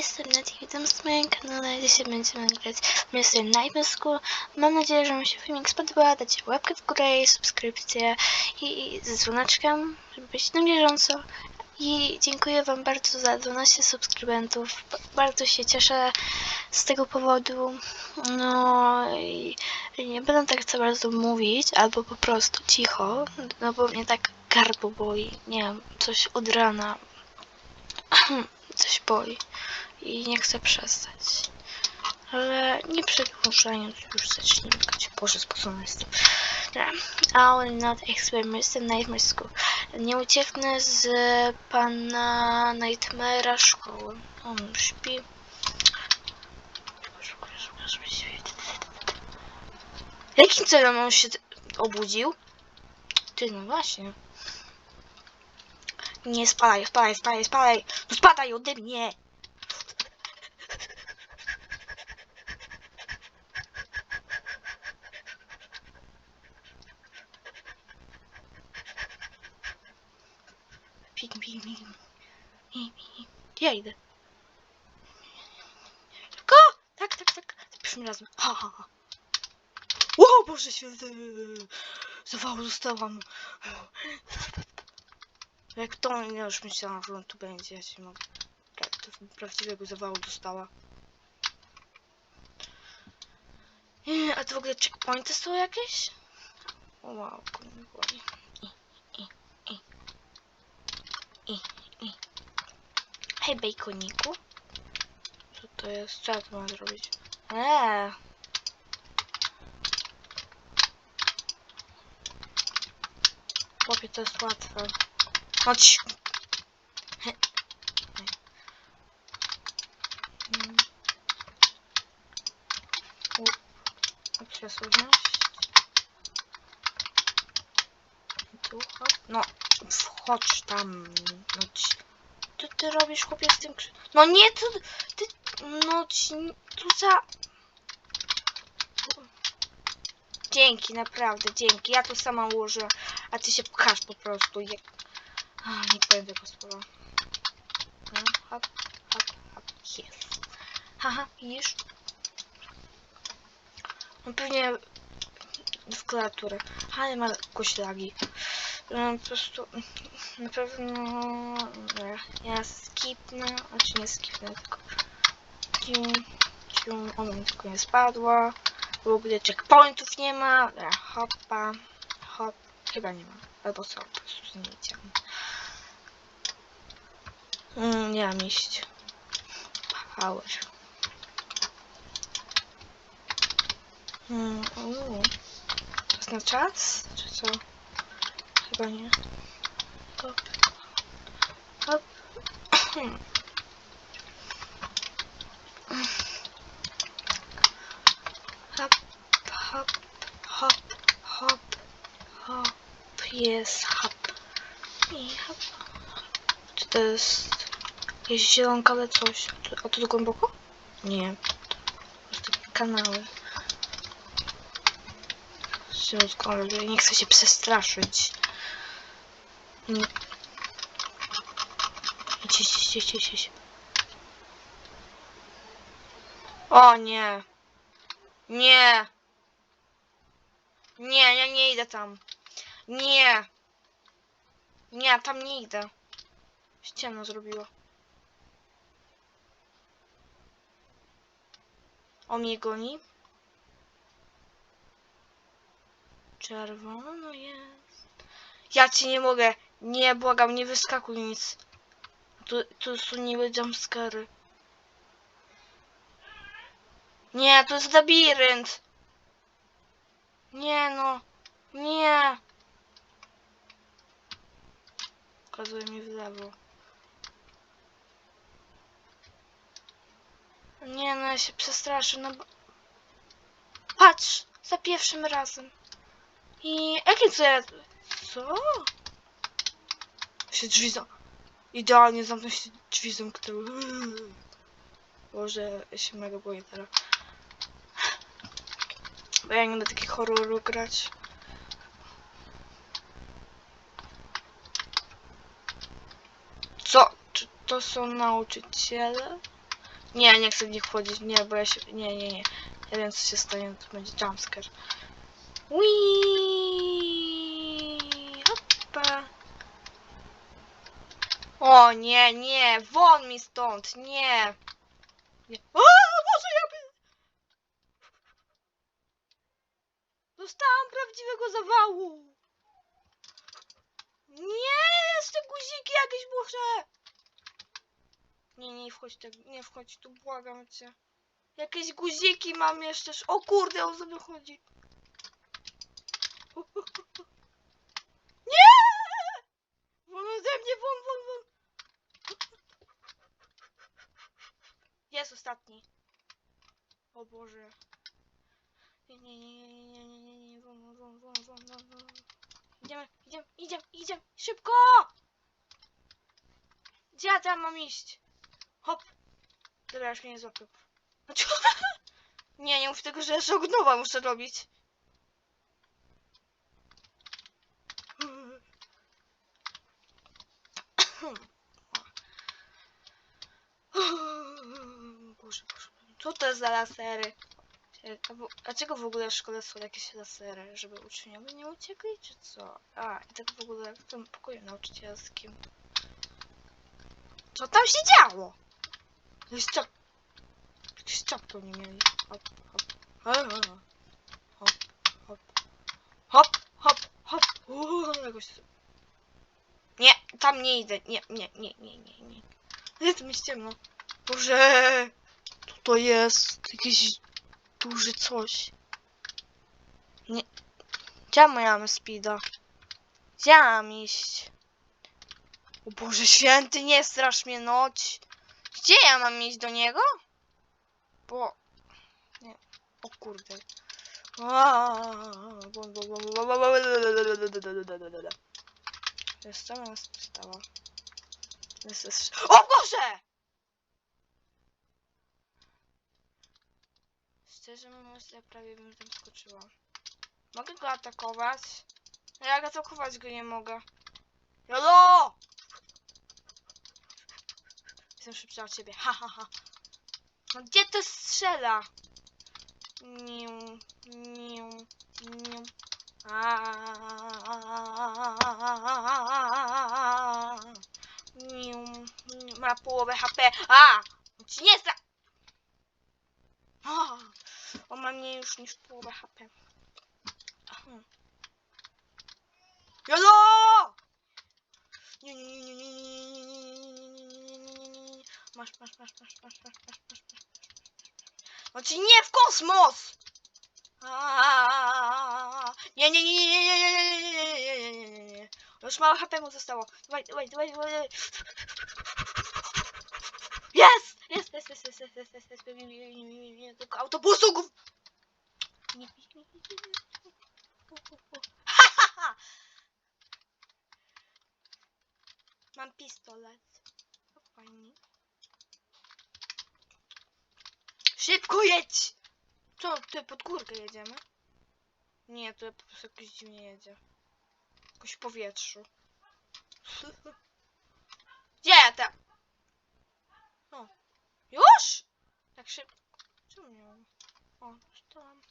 jestem Nadia, witam z moim kanale. Dzisiaj będziemy grać w Mr. Nightmare School. Mam nadzieję, że Wam się filmik spodoba. Dajcie łapkę w górę subskrypcję i, i ze dzwoneczkiem, żeby być na bieżąco. I dziękuję Wam bardzo za 12 subskrybentów. Bardzo się cieszę z tego powodu. No i nie będę tak za bardzo mówić, albo po prostu cicho, no bo mnie tak gardło boli. Nie wiem, coś od rana coś boli i nie chcę przestać. Ale nie przedłużając, już zacznijmy grać. Boże, spocony jestem. I will not experiment the nightmare school. Nie ucieknę z pana Nightmare'a szkoły. On śpi. Jakim celem on się obudził? Ty, no właśnie. Nie spadaj, spadaj, spadaj, spadaj. No spadaj ode mnie. Ja idę. Go! Tak, tak, tak. Za pierwszym razem. Ha, ha, ha. O Boże święty! Zawału dostałam. Jak to, ja już myślałam, że on tu będzie, ja się mogę. Tak, to prawdziwego zawału dostała. A to w ogóle checkpointy są jakieś? O wow, boli. I, i, i. I, i. Hej, bejkoniku. Co to jest? Co ja tu mam zrobić? Eee. Chłopie, to jest łatwe. Chodź. Obsesywność. Tu, hop. No, wchodź tam. No, Co ty robisz, chłopie, z tym krzy... No nie, tu... Ty... No. Tu za... Dzięki, naprawdę, dzięki. Ja tu sama ułożę, a ty się pchasz po prostu. Jak... A, nie powiem tego słowa. No, hop, hop, hop, jest. Haha, widzisz? No pewnie w klawiaturę. Ale ma koślagi. No, po prostu na pewno nie, ja skipnę, znaczy nie skipnę, tylko cium, cium, ona mi tylko nie spadła. W ogóle checkpointów nie ma. Dobra, hopa, hop, chyba nie ma. Albo są, po prostu nie wiedziałam. Mm, nie mam iść. Power. Mm, uuu. To jest na czas? Czy co? Chyba nie. Hop. Hop. Hop, hop, hop, hop, hop, jest hop. I hop. Czy to jest jakieś zielonkawe coś? A to, to głęboko? Nie. To kanały. Zielonko, ale nie chcę się przestraszyć. Nie. Idź. O nie. Nie. Nie, ja nie idę tam. Nie. Nie, tam nie idę. Się zrobiło. O mnie goni. Czerwono jest. Ja ci nie mogę. Nie, błagam, nie wyskakuj nic. Tu, tu są niby jumpscary. Nie, to jest labirynt. Nie no. Nie. Pokazuje mi w lewo. Nie no, ja się przestraszę, no bo... Patrz! Za pierwszym razem. I jakie co ja... Co? Się drzwi za... Idealnie zamknąć się drzwi zamknęły. Boże, ja się mega boję teraz. Bo ja nie będę takich horrorów grać. Co? Czy to są nauczyciele? Nie, nie chcę w nich wchodzić, nie, bo ja się... Nie, nie, nie. Ja wiem co się stanie, to będzie jumpscare. Wii, O nie, nie, won mi stąd, nie. nie. O, Boże, ja by... Dostałam prawdziwego zawału. Nie, jeszcze guziki jakieś muszę. Nie, nie wchodź tak, nie wchodź tu, błagam cię. Jakieś guziki mam jeszcze. O kurde, on sobie chodzi. Nie! Won ode mnie, won, won, won. Jest ostatni. O Boże. Nie, nie, nie, nie, nie, nie, nie, nie, won, won, won, won, won, won. Idziemy, idziemy, idziemy, idziemy, szybko! Gdzie ja tam mam iść? Hop. Dobra, już mnie nie złapił. Nie, nie mów tego, że jeszcze od nowa muszę robić. Boże, Boże. Co to za lasery? Dlaczego w ogóle w szkole są jakieś lasery? Żeby uczniowie nie uciekli, czy co? A, i tak w ogóle w tym pokoju nauczycielskim. Co tam się działo? Jakieś czap... Jakieś czapkę nie mieli. Hop, hop. Hop, hop. Hop, hop, hop. Uuu, jakoś... Nie, tam nie idę. Nie, nie, nie, nie, nie, nie. Jest mi ciemno. Boże! To jest? Jakieś duży coś. Nie. Gdzie ja mam speeda? Gdzie mam iść? O Boże święty, nie strasz mnie noć. Gdzie ja mam iść do niego? Bo... Nie. O kurde. Jest? Jest, jest... O Boże! Szczerze mówiąc, ja prawie bym tam skoczyła. Mogę go atakować? No jak atakować go nie mogę. Jolo! Jestem szybsza od ciebie. Ha, ha, ha. No gdzie to strzela? Niu, niu, niu. Niu. Ma połowę HP. A! Ci nie za... O, on ma mniej już niż połowę HP. Aha. Jolo! Nie, nie, nie, nie, nie, nie, nie, nie, nie, nie, nie. Masz, masz, masz, masz, masz, masz, masz, masz, masz, masz. Znaczy nie w kosmos! Nie, nie, nie, nie, nie, nie, nie, nie, nie, nie, nie, nie, nie, nie. Już mało HP mu zostało. Dawaj, dawaj, dawaj, dawaj. Jest! Jest, jest, jest, jest, jest, jest, jest, jest, nie, nie, nie, nie, nie, nie, tylko autobusów! Nie, nie, nie, nie, nie, nie. Ha, ha! Mam pistolet. To fajnie. Szybko jedź! Co, ty pod górkę jedziemy? Nie, to po prostu jakoś dziwnie jedzie. Jakoś w powietrzu. Gdzie ja tam? O. Już? Tak szybko. Czemu nie mam? O, mam.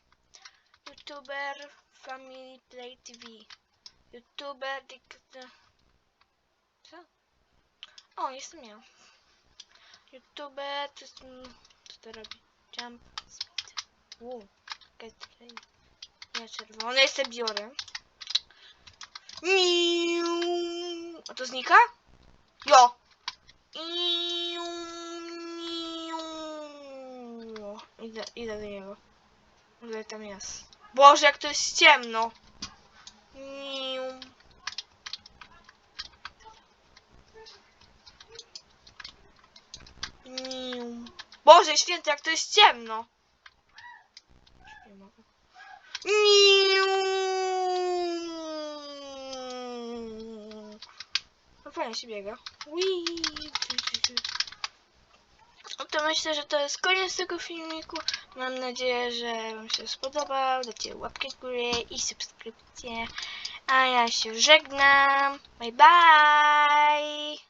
YouTuber Family Play TV. YouTuber Co? O, jestem ja. YouTuber, Co to robi? Jump speed. Uuu, get play. Ja czerwony sobie biorę. A to znika? Jo. Idę, idę do niego. Ile tam jest? Boże, jak to jest ciemno. Boże święty, jak to jest ciemno. No fajnie się biega. To myślę, że to jest koniec tego filmiku. Mam nadzieję, że Wam się spodobał. Dajcie łapkę w górę i subskrypcję. A ja się żegnam. Bye bye.